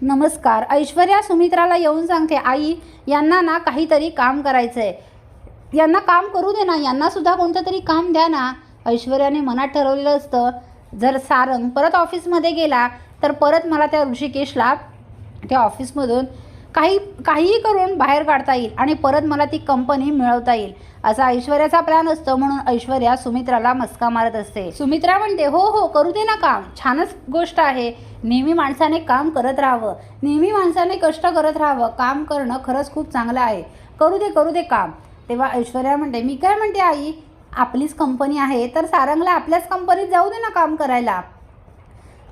नमस्कार. ऐश्वर्या सुमित्राला येऊन सांगते आई यांना ना काहीतरी काम करायचं आहे यांना काम करू दे ना यांनासुद्धा कोणतं तरी काम द्या ना. ऐश्वर्याने मनात ठरवलेलं असतं जर सारंग परत ऑफिसमध्ये गेला तर परत मला त्या ऋषिकेशला त्या ऑफिसमधून काही काहीही करून बाहेर काढता येईल आणि परत मला ती कंपनी मिळवता येईल. असा ऐश्वर्याचा प्लॅन असतो म्हणून ऐश्वर्या सुमित्राला मस्का मारत असते. सुमित्रा म्हणते हो हो करू दे ना काम. छानच गोष्ट आहे. नेहमी माणसाने काम करत राहावं. नेहमी माणसाने कष्ट करत राहावं. काम करणं खरंच खूप चांगलं आहे. करू दे करू दे काम. तेव्हा ऐश्वर्या म्हणते मी काय म्हणते आई? आपलीच कंपनी आहे तर सारंगला आपल्याच कंपनीत जाऊ दे ना काम करायला.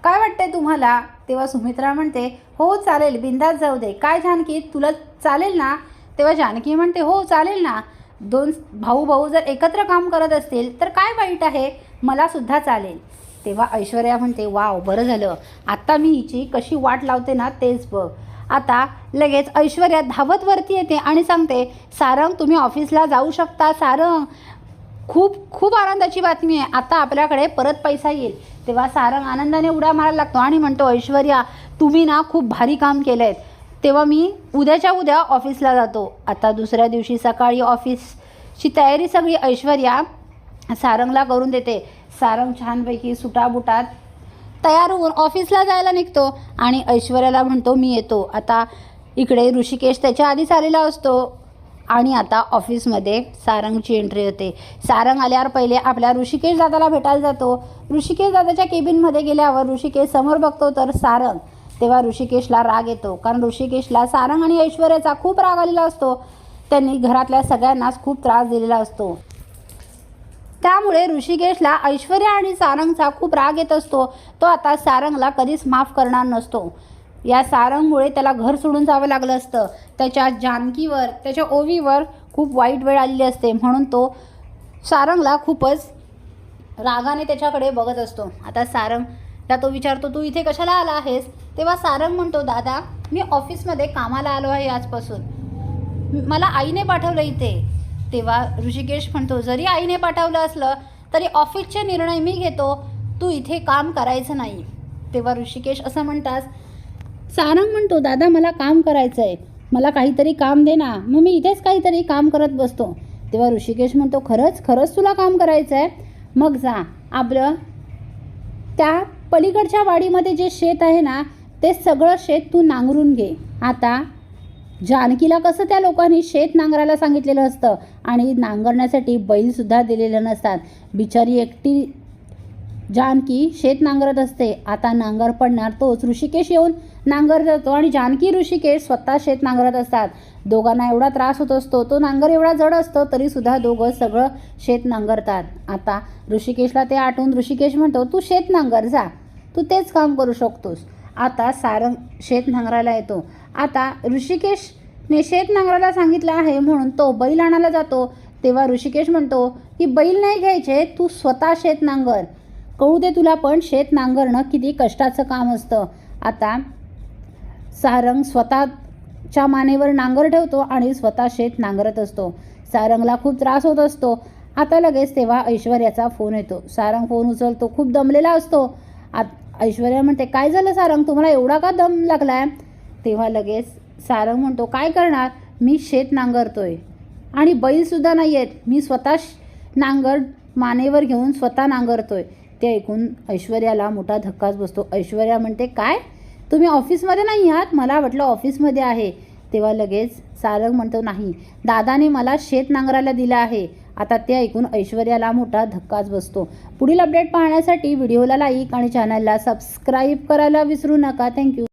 काय वाटतंय तुम्हाला? तेव्हा सुमित्रा म्हणते हो चालेल बिंदास जाऊ दे. काय जानकी? तुला चालेल ना? तेव्हा जानकी म्हणते हो चालेल ना. दोन भाऊ भाऊ जर एकत्र काम करत असतील तर काय वाईट आहे? मला सुद्धा चालेल. तेव्हा ऐश्वर्या म्हणते वाव बरं झालं. आत्ता मी हिची कशी वाट लावते ना तेच बघ. आता लगेच ऐश्वर्या धावत वरती येते आणि सांगते सारंग तुम्ही ऑफिसला जाऊ शकता सारंग. खूप खूप आनंदाची बातमी आहे. आता आपल्याकडे परत पैसा येईल. तेव्हा सारंग आनंदाने उड्या मारायला लागतो आणि म्हणतो ऐश्वर्या तुम्ही ना खूप भारी काम केलं आहे तेव्हा मी उद्याच्या उद्या ऑफिसला जातो. आता दुसऱ्या दिवशी सकाळी ऑफिसची तयारी सगळी ऐश्वर्या सारंगला करून देते. सारंग छानपैकी सुटाबुटात तयार होऊन ऑफिसला जायला निघतो आणि ऐश्वर्याला म्हणतो मी येतो. आता इकडे ऋषिकेश त्याच्या आधीच आलेला असतो. आणि आता ऑफिसमध्ये सारंगची एंट्री होते. सारंग आल्यावर पहिले आपल्या ऋषिकेश दादाला भेटायला जातो. ऋषिकेश दादाच्या केबिनमध्ये गेल्यावर ऋषिकेश समोर बघतो तर सारंग. तेव्हा ऋषिकेशला राग येतो. कारण ऋषिकेशला सारंग आणि ऐश्वर्याचा खूप राग आलेला असतो. त्यांनी घरातल्या सगळ्यांनाच खूप त्रास दिलेला असतो. त्यामुळे ऋषिकेशला ऐश्वर्या आणि सारंगचा खूप राग येत असतो. तो आता सारंगला कधीच माफ करणार नसतो. या सारंगमुळे त्याला घर सोडून जावं लागलं असतं. त्याच्या जानकीवर त्याच्या ओवीवर खूप वाईट वेळ आलेली असते. म्हणून तो सारंगला खूपच रागाने त्याच्याकडे बघत असतो. आता सारंग त्या तो विचारतो तू इथे कशाला आला आहेस? तेव्हा सारंग म्हणतो दादा मी ऑफिसमध्ये कामाला आलो आहे आजपासून. मला आईने पाठवलं इथे. तेव्हा ऋषिकेश म्हणतो जरी आईने पाठवलं असलं तरी ऑफिसचे निर्णय मी घेतो. तू इथे काम करायचं नाही. तेव्हा ऋषिकेश असं म्हणतास सारंग म्हणतो दादा मला काम करायचं आहे मला काहीतरी काम दे ना. मग मी इथेच काहीतरी काम करत बसतो. तेव्हा ऋषिकेश म्हणतो खरंच खरंच तुला काम करायचं आहे मग जा. आपलं त्या पलीकडच्या वाडीमध्ये जे शेत आहे ना ते सगळं शेत तू नांगरून घे. आता जानकीला कसं त्या लोकांनी शेत नांगरायला सांगितलेलं असतं? आणि नांगरण्यासाठी बैलसुद्धा दिलेलं नसतात. बिचारी एकटी जानकी शेत नांगरत असते. आता नांगर पडणार तोच ऋषिकेश येऊन नांगर जातो आणि जानकी ऋषिकेश स्वतः शेत नांगरत असतात. दोघांना एवढा त्रास होत असतो तो नांगर एवढा जड असतो तरीसुद्धा दोघं सगळं शेत नांगरतात. आता ऋषिकेशला ते आठवून ऋषिकेश म्हणतो तू शेत नांगर जा तू तेच काम करू शकतोस. आता सारंग शेत नांगरायला येतो. आता ऋषिकेशने शेत नांगरायला सांगितलं आहे म्हणून तो बैल आणायला जातो. तेव्हा ऋषिकेश म्हणतो की बैल नाही घ्यायचे तू स्वतः शेत नांगर. कळू दे तुला पण शेत नांगरणं किती कष्टाचं काम असतं. आता सारंग स्वतःच्या मानेवर नांगर ठेवतो आणि स्वतः शेत नांगरत असतो. सारंगला खूप त्रास होत असतो. आता लगेच तेव्हा ऐश्वर्याचा फोन येतो. सारंग फोन उचलतो खूप दमलेला असतो. आत ऐश्वर्या म्हणते काय झालं सारंग? तुम्हाला एवढा का दम लागलाय? तेव्हा लगेच सारंग म्हणतो काय करणार? मी शेत नांगरतोय आणि बैलसुद्धा नाही आहेत मी स्वतः श- नांगर मानेवर घेऊन स्वतः नांगरतोय. वाक्य ऐकून ऐश्वर्याला मोठा धक्काच बसतो. ऐश्वर्या म्हणते काय? तुम्ही ऑफिसमध्ये नाही आहात? मला वाटलं ऑफिसमध्ये आहे. तेव्हा लगेच सारंग म्हणतो नाही. दादाने मला शेत नांगरायला दिलं आहे. आता ते ऐकून ऐश्वर्याला मोठा धक्काच बसतो. पुढील अपडेट पाहण्यासाठी व्हिडिओला लाईक आणि चॅनलला सबस्क्राईब करायला विसरू नका. थँक्यू